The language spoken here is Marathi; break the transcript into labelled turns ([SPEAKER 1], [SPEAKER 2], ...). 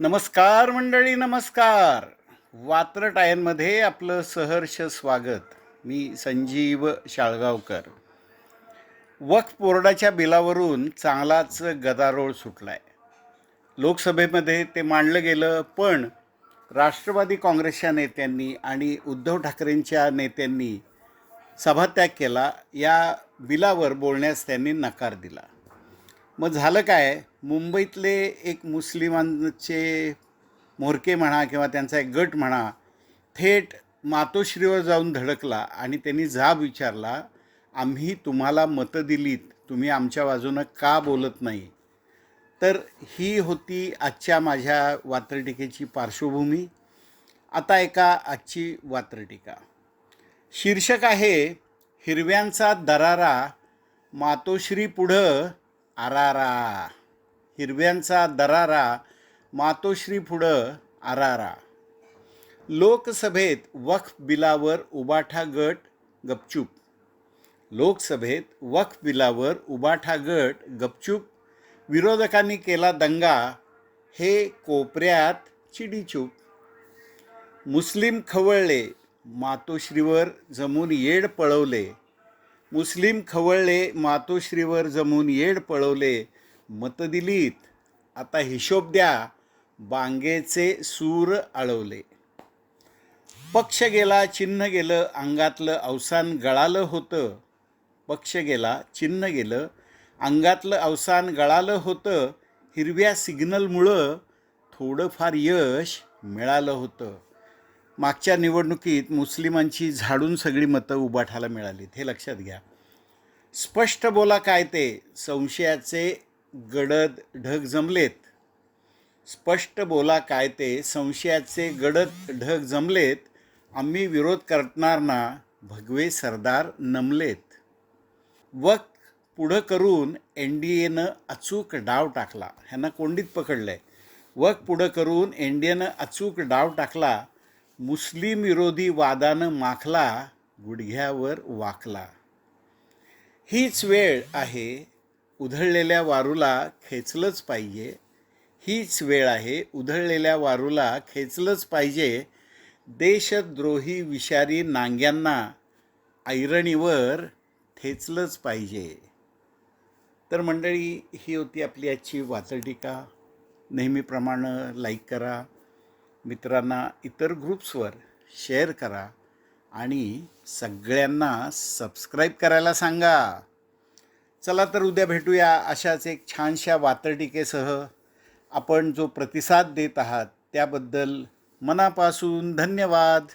[SPEAKER 1] नमस्कार मंडळी नमस्कार. वात्र टायनमध्ये आपलं सहर्ष स्वागत. मी संजीव शाळगावकर. वक्फ बोर्डाच्या बिलावरून चांगलाच गदारोळ सुटला आहे लोकसभेमध्ये ते मांडलं गेलं पण राष्ट्रवादी काँग्रेसच्या नेत्यांनी आणि उद्धव ठाकरेंच्या नेत्यांनी सभात्याग केला. या बिलावर बोलण्यास त्यांनी नकार दिला. मग झालं काय? मुंबईतले एक मुस्लिमांचे म्होरके म्हणा किंवा त्यांचा एक गट म्हणा थेट मातोश्रीवर जाऊन धडकला आणि त्यांनी जाब विचारला आम्ही तुम्हाला मतं दिलीत. तुम्ही आमच्या बाजूनं का बोलत नाही? तर ही होती आजच्या माझ्या वात्रटिकेची पार्श्वभूमी. आता एका आजची वात्रटिका. शीर्षक आहे हिरव्यांचा दरारा मातोश्री पुढं आरारा. हिरव्यांचा दरारा मातोश्री पुढं आरारा. लोकसभेत वक्फ बिलावर उबाठा गट गपचूप. लोकसभेत वक्फ बिलावर उबाठा गट गपचूप. विरोधकांनी केला दंगा हे कोपऱ्यात चिडीचूप. मुस्लिम खवळले मातोश्रीवर जमून येड पळवले. मुस्लिम खवळले मातोश्रीवर जमून येड पळवले मत दिलीत. आता हिशोब द्या बांगेचे सूर आळवले. पक्ष गेला चिन्ह गेलं अंगातलं अवसान गळालं होतं. पक्ष गेला चिन्ह गेलं अंगातलं अवसान गळालं होतं. हिरव्या सिग्नलमुळं थोडंफार यश मिळालं होतं. मागच्या निवडणुकीत मुस्लिमांची झाडून सगळी मतं उभाठाला मिळालीत हे लक्षात घ्या. स्पष्ट बोला काय ते संशयाचे गडद ढग जमलेत. स्पष्ट बोला काय ते संशयाचे गडद ढग जमलेत. आम्ही विरोध करणारना भगवे सरदार नमलेत. वक पुढं करून एन डी एनं अचूक डाव टाकला ह्यांना कोंडीत पकडलं आहे वक पुढं करून एन डी एनं अचूक डाव टाकला मुस्लिम विरोधी वादानं माखला गुडघ्यावर वाकला. हीच वेळ आहे उधळलेल्या वारूला खेचलंच पाहिजे. हीच वेळ आहे उधळलेल्या वारूला खेचलंच पाहिजे. देशद्रोही विषारी नांग्यांना ऐरणीवर ठेचलंच पाहिजे. तर मंडळी ही होती आपली आजची वाचटिका नेहमीप्रमाणे लाईक करा मित्रांना इतर ग्रुप्सवर शेअर करा आणि सगळ्यांना सबस्क्राईब करायला सांगा. चला तर उद्या भेटूया अशाच एक छानशा वातरटिकेसह. आपण जो प्रतिसाद देत आहात त्याबद्दल मनापासून धन्यवाद.